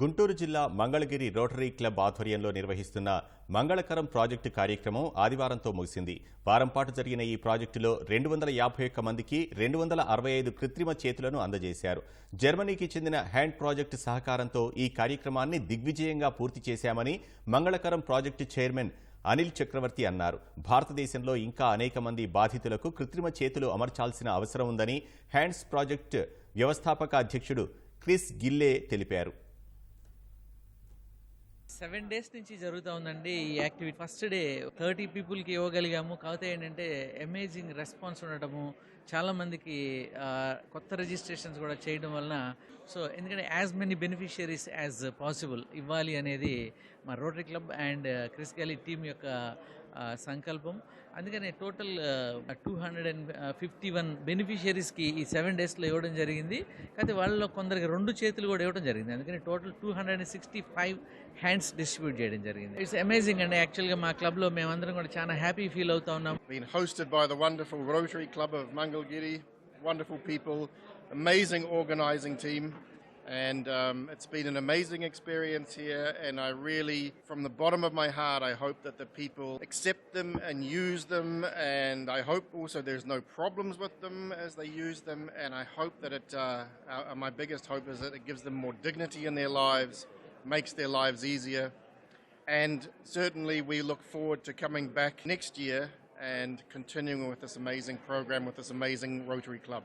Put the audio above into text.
గుంటూరు జిల్లా Mangalagiri rotary club ఆధ్వర్యంలో నిర్వహిస్తున్న మంగళకరం ప్రాజెక్టు కార్యక్రమం ఆదివారంతో ముగిసింది. వారం పాటు జరిగిన ఈ ప్రాజెక్టులో రెండు వందల యాభై ఒక్క మందికి రెండు వందల అరవై ఐదు కృత్రిమ చేతులను అందజేశారు. జర్మనీకి చెందిన హ్యాండ్ ప్రాజెక్టు సహకారంతో ఈ కార్యక్రమాన్ని దిగ్విజయంగా పూర్తి చేశామని మంగళకరం ప్రాజెక్టు చైర్మన్ అనిల్ చక్రవర్తి అన్నారు. భారతదేశంలో ఇంకా అనేక మంది బాధితులకు కృత్రిమ చేతులు అమర్చాల్సిన అవసరం ఉందని హ్యాండ్స్ ప్రాజెక్టు వ్యవస్థాపక అధ్యక్షుడు క్రిస్ గిల్లే తెలిపారు. సెవెన్ డేస్ నుంచి జరుగుతూ ఉందండి ఈ యాక్టివిటీ. ఫస్ట్ డే థర్టీ పీపుల్కి ఇవ్వగలిగాము. కాకపోతే ఏంటంటే అమేజింగ్ రెస్పాన్స్ ఉండటము చాలా మందికి కొత్త రిజిస్ట్రేషన్స్ కూడా చేయడం వలన సో ఎందుకంటే as many beneficiaries as possible ఇవ్వాలి అనేది మా rotary club and Chris Galley team యొక్క సంకల్పం. అందుకనే total two hundred and fifty one బెనిఫిషియరీస్కి ఈ సెవెన్ డేస్లో ఇవ్వడం జరిగింది. కాకపోతే వాళ్ళలో కొందరికి రెండు చేతులు కూడా ఇవ్వడం జరిగింది. అందుకని total two hundred and sixty five hands distribute చేయడం జరిగింది. ఇట్స్ అమేజింగ్ అండి. యాక్చువల్గా మా క్లబ్లో మేమందరం కూడా చాలా హ్యాపీ ఫీల్ అవుతా ఉన్నాం. Been hosted by the wonderful Rotary Club of Mangalgiri, wonderful people, amazing organising and um, it's been an amazing experience here. And I really, from the bottom of my heart, I hope that the people accept them and use them, and I hope also there's no problems with them as they use them. And I hope that it, uh, uh, my biggest hope is that it gives them more dignity in their lives, makes their lives easier. And certainly, we look forward to coming back next year and continuing with this amazing program with this amazing Rotary Club.